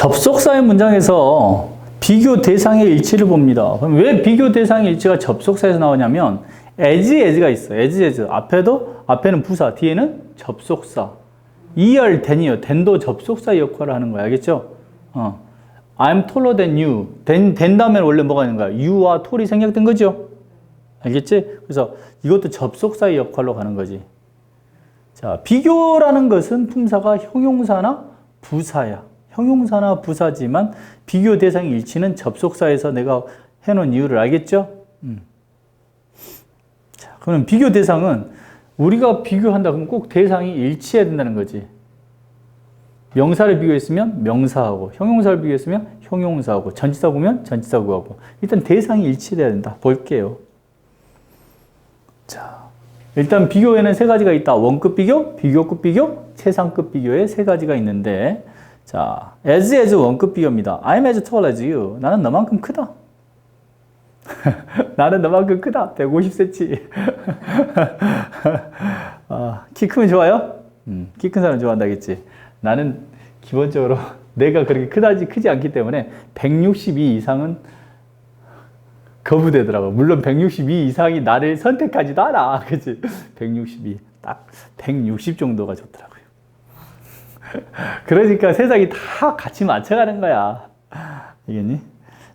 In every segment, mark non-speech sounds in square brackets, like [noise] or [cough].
접속사의 문장에서 비교 대상의 일치를 봅니다. 그럼 왜 비교 대상의 일치가 접속사에서 나오냐면 as as가 있어. as as 앞에도 앞에는 부사, 뒤에는 접속사. 이열 된이요. 된도 접속사 역할을 하는 거야. 알겠죠? 어. I'm taller than you. 된, 된 다음에 원래 뭐가 있는 거야? you와 톨이 생략된 거죠? 알겠지? 그래서 이것도 접속사의 역할로 가는 거지. 자, 비교라는 것은 품사가 형용사나 부사야. 형용사나 부사지만 비교 대상 일치는 접속사에서 내가 해놓은 이유를 알겠죠? 음. 자, 그러면 비교 대상은 우리가 비교한다 그러면 꼭 대상이 일치해야 된다는 거지. 명사를 비교했으면 명사하고, 형용사를 비교했으면 형용사하고, 전치사 보면 전치사 구하고. 일단 대상이 일치돼야 된다. 볼게요. 자, 일단 비교에는 세 가지가 있다. 원급 비교, 비교급 비교, 최상급 비교에 세 가지가 있는데, 자, as as 원급 비교입니다. I'm as tall as you. 나는 너만큼 크다. [laughs] 나는 너만큼 크다. 150cm. [laughs] 아, 키 크면 좋아요? 음, 키 큰 사람 좋아한다겠지. 나는 기본적으로 [laughs] 내가 그렇게 크다지 크지 않기 때문에 162 이상은 거부되더라고. 물론 162 이상이 나를 선택하지도 않아. 그치? 162. 딱 160 정도가 좋더라고요. [laughs] 그러니까 세상이 다 같이 맞춰가는 거야. 알겠니?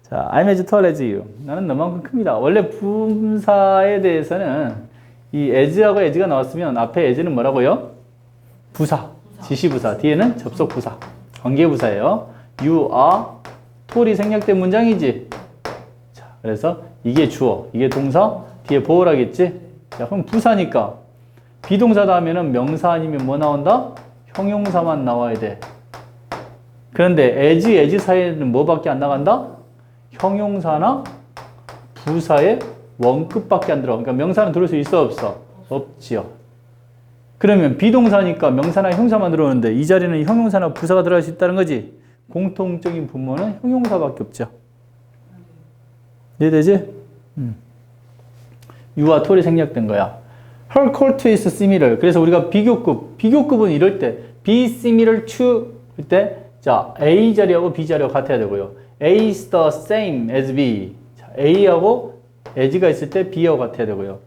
자, I'm as tall as you. 나는 너만큼 큽니다. 원래 분사에 대해서는 이 as하고 as가 나왔으면 앞에 as는 뭐라고요? 부사, 지시부사. 뒤에는 접속부사, 관계부사예요. You are tall이 생략된 문장이지. 자, 그래서 이게 주어, 이게 동사, 뒤에 보호라겠지? 자, 그럼 부사니까 비동사 다음에는 명사 아니면 뭐 나온다? 형용사만 나와야 돼. 그런데 as, as 사이에는 뭐밖에 안 나간다? 형용사나 부사의 원급밖에 안 들어. 그러니까 명사는 들을 수 있어 없어? 없지요. 그러면 비동사니까 명사나 형사만 들어오는데 이 자리는 형용사나 부사가 들어갈 수 있다는 거지. 공통적인 분모는 형용사밖에 없죠. 이해되지? 음. 유와 톨이 생략된 거야. Is similar. 그래서 우리가 비교급, 비교급은 이럴 때 be similar to 그때 자 A 자리하고 B 자리하고 같아야 되고요. A is the same as B. 자, A하고 as가 있을 때 B하고 같아야 되고요.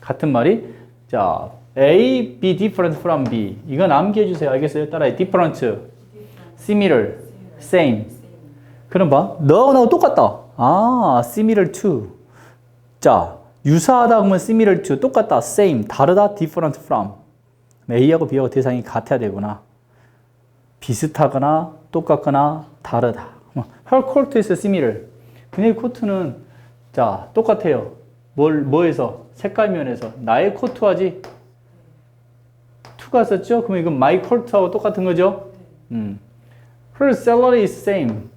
같은 말이 자 A be different from B. 이건 암기해 주세요. 알겠어요? 따라해. different, similar, same. 그럼 봐. 너하고 똑같다. 아, similar to. 자, 유사하다 그러면 similar to 똑같다. same. 다르다. different from. A하고 B하고 대상이 같아야 되구나. 비슷하거나 똑같거나 다르다. Her coat is similar. 그녀의 코트는 자 똑같아요. 뭘 뭐에서 색깔 면에서 나의 코트하지. 투가 썼죠? 그러면 이건 my coat하고 똑같은 거죠? 음. Her salary is same.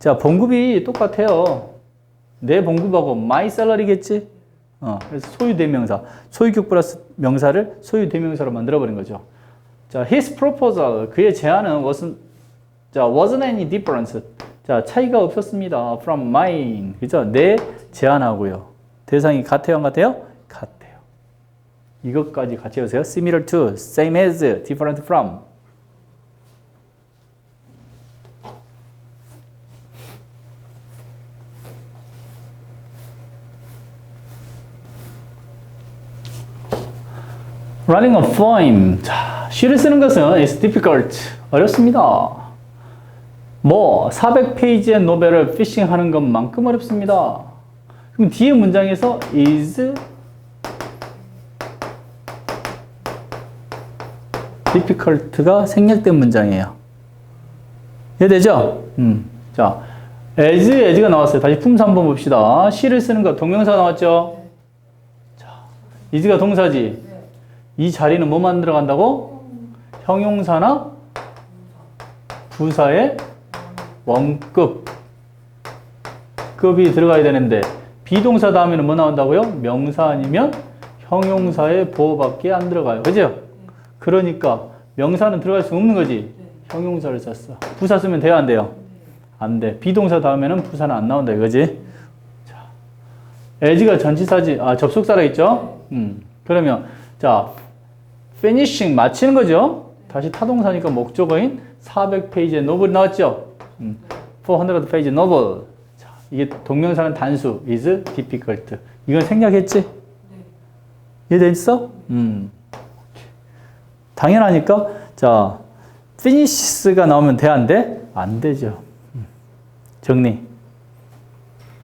자 봉급이 똑같아요. 내 봉급하고 my salary겠지? 어, 그래서 소유 대명사, 소유격 플러스 명사를 소유 대명사로 만들어 버린 거죠. 자, his proposal 그의 제안은 wasn't 자, wasn't any difference. 자, 차이가 없었습니다. from mine. 그죠? 내 제안하고요. 대상이 같아요, 안 같아요? 같아요. 이것까지 같이 해보세요. similar to, same as, different from. Running a firm. 자, she를 쓰는 것은 is difficult. 어렵습니다. 뭐 400페이지의 노벨을 피싱하는 것만큼 어렵습니다. 그럼 뒤에 문장에서 is difficult가 생략된 문장이에요. 이해되죠? 음. 자, as, as가 나왔어요. 다시 품사 한번 봅시다. she를 쓰는 것 동명사 나왔죠? 자, is가 동사지. 이 자리는 뭐 만 들어 간다고? 형용사나 부사의 원급 급이 들어가야 되는데 비동사 다음에는 뭐 나온다고요? 명사 아니면 형용사의 보호밖에 안 들어가요. 그죠? 그러니까 명사는 들어갈 수 없는 거지. 형용사를 썼어. 부사 쓰면 돼요, 안 돼요? 안 돼. 비동사 다음에는 부사는 안 나온다 이거지. 자, as가 전치사지. 아, 접속사라 했죠? 음. 그러면 자, finishing 마치는 거죠. 다시 타동사니까 목적어인 400페이지에 노블 나왔죠. 음. 400 페이지 novel. 자, 이게 동명사는 단수 is difficult. 이건 생략했지? 이해됐어? 음. 당연하니까 자 finishes가 나오면 돼안 돼? 안 되죠. 음. 정리.